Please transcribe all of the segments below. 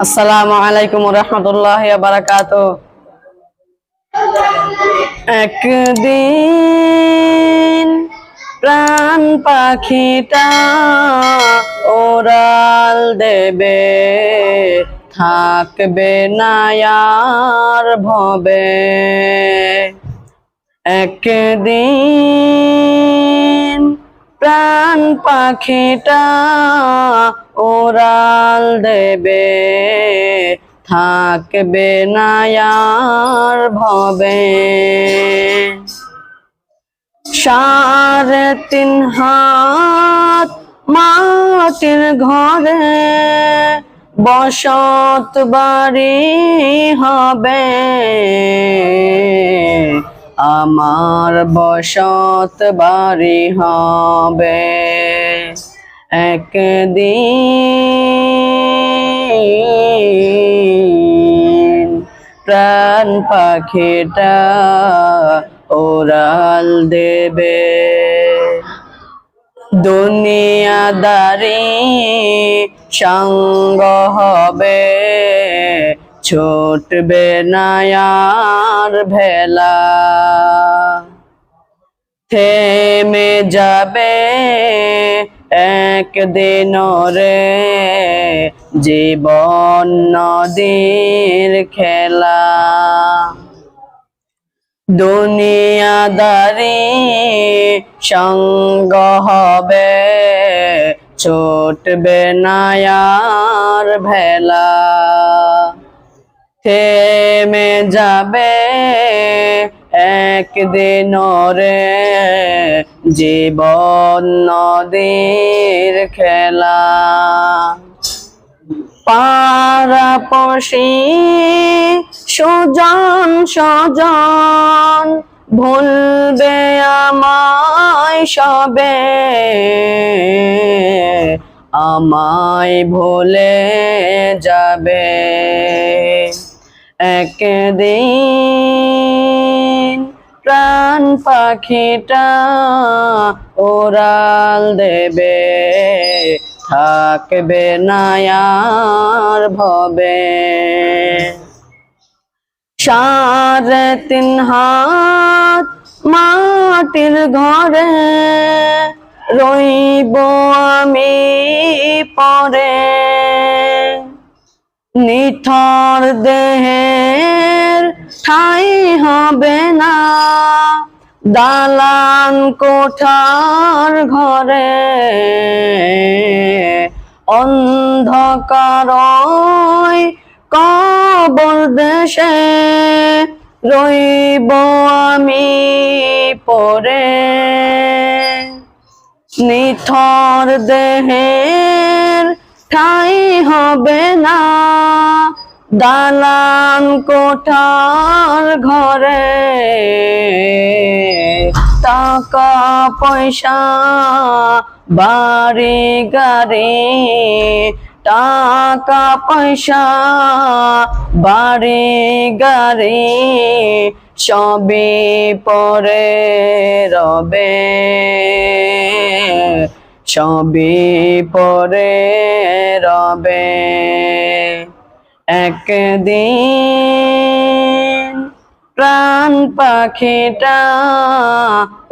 আসসালামু আলাইকুম রহমতুল্লাহ বারাকাত একদিন প্রাণ পাখিটা ওরাল দেবে থাকবে না আর ভবে। একদিন প্রাণ পাখিটা ওরাল দেবে। থাকবে না আর ভবে। সাড়ে তিন হাত মাটির ঘরে বসত বাড়ি হবে। আমার বসত বাড়ি হবে। একদিন প্রাণ পাখিটা ওরাল দেবে। দুনিয়াদারি সঙ্গ হবে। ছুটবে না আর ভেলা। থেমে যাবে একদিন রে জীবন নদীর খেলা। দুনিয়াদারি সঙ্গ হবে, ছুটবে না আর ভেলা। থেমে যাবে একদিন রে জীবন নদীর খেলা। পারাপসি সুজন সজন, ভুলবে আমায় সবে। আমায় ভুলে যাবে। একদিন প্রাণ পাখিটা ওরাল দেবে, থাকবে না আর ভবে। সাড়ে তিন হাত মাটির ঘরে রইব আমি পরে। নিথর দেহের ঠাই হবে না। দালান কোঠার ঘরে অন্ধকার কবর দেশে রইব আমি পরে। নিথর দেহের ঠাই হবে না? দালান কোঠার ঘরে টাকা, পয়সা, বাড়ি, গাড়ি, টাকা, পয়সা, বাড়ি, গাড়ি সবই পরে রবে। সবই পরে রবে। একদিন প্রাণ পাখিটা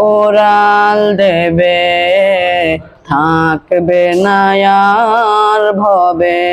ওরাল দেবে থাকবে না আর ভবে।